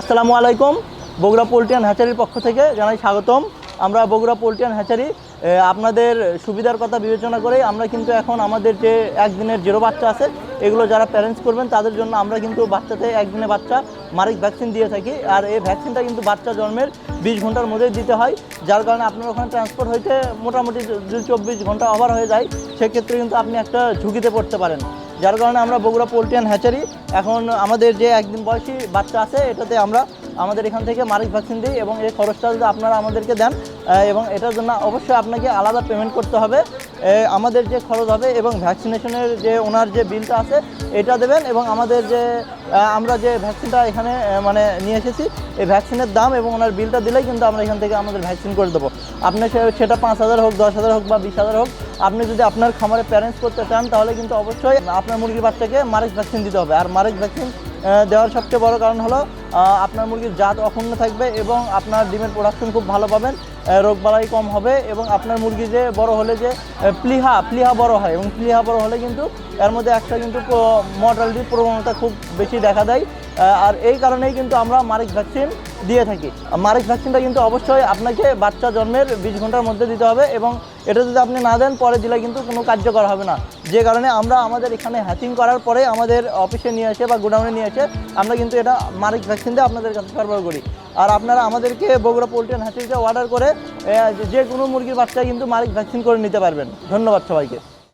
আসসালামু আলাইকুম, বগুড়া পোলট্রিয়ান হ্যাচারির পক্ষ থেকে জানাই স্বাগতম। আমরা বগুড়া পোলট্রিয়ান হ্যাচারি আপনাদের সুবিধার কথা বিবেচনা করে আমরা কিন্তু এখন আমাদের যে একদিনের জিরো বাচ্চা আছে, এগুলো যারা প্যারেন্টস করবেন তাদের জন্য আমরা কিন্তু বাচ্চাতে একদিনে বাচ্চা মারিক ভ্যাকসিন দিয়ে থাকি। আর এই ভ্যাকসিনটা কিন্তু বাচ্চা জন্মের বিশ ঘণ্টার মধ্যেই দিতে হয়, যার কারণে আপনার ওখানে ট্রান্সপোর্ট হইতে মোটামুটি যদি চব্বিশ ঘণ্টা ওভার হয়ে যায়। সেক্ষেত্রে কিন্তু আপনি একটা ঝুঁকিতে পড়তে পারেন। যার কারণে আমরা বগুড়া পোলট্রি অ্যান্ড হ্যাচারি এখন আমাদের যে একদিন বয়সী বাচ্চা আছে, এটাতে আমরা আমাদের এখান থেকে মারিক ভ্যাকসিন দিই এবং এই খরচটা যদি আপনারা আমাদেরকে দেন এবং এটার জন্য অবশ্যই আপনাকে আলাদা পেমেন্ট করতে হবে। আমাদের যে খরচ হবে এবং ভ্যাকসিনেশনের যে ওনার যে বিলটা আছে, এটা দেবেন এবং আমাদের যে আমরা যে ভ্যাকসিনটা এখানে মানে নিয়ে এসেছি, এই ভ্যাকসিনের দাম এবং ওনার বিলটা দিলেই কিন্তু আমরা এখান থেকে আমাদের ভ্যাকসিন করে দেবো। আপনি সেটা পাঁচ হাজার হোক, দশ হাজার হোক বা বিশ হাজার হোক, আপনি যদি আপনার খামারে প্যারেন্টস করতে চান, তাহলে কিন্তু অবশ্যই আপনার মুরগির বাচ্চাকে মারেক ভ্যাকসিন দিতে হবে। আর মারেক ভ্যাকসিন দেওয়ার সবচেয়ে বড় কারণ হলো আপনার মুরগির জাত অক্ষুণ্ণ থাকবে এবং আপনার ডিমের প্রোডাকশন খুব ভালো পাবেন। রোগ বালাই কম হবে এবং আপনার মুরগি যে বড় হলে যে প্লিহা প্লিহা বড় হয় এবং প্লিহা বড় হলে কিন্তু এর মধ্যে একটা কিন্তু মর্টালিটির প্রবণতা খুব বেশি দেখা দেয়। আর এই কারণেই কিন্তু আমরা মারিক ভ্যাকসিন দিয়ে থাকি। মারিক ভ্যাকসিনটা কিন্তু অবশ্যই আপনাকে বাচ্চা জন্মের বিশ ঘণ্টার মধ্যে দিতে হবে এবং এটা যদি আপনি না দেন পরে দিলে কিন্তু কোনো কার্যকর হবে না। যে কারণে আমরা আমাদের এখানে হ্যাচিং করার পরে আমাদের অফিসে নিয়ে এসে বা গোডাউনে নিয়ে এসে আমরা কিন্তু এটা মারিক ভ্যাকসিন দিয়ে আপনাদের কাছে সরবরাহ করি। আর আপনারা আমাদেরকে বগুড়া পোলট্রি হ্যাচিংকে অর্ডার করে যে কোনো মুরগির বাচ্চা কিন্তু মারিক ভ্যাকসিন করে নিতে পারবেন। ধন্যবাদ সবাইকে।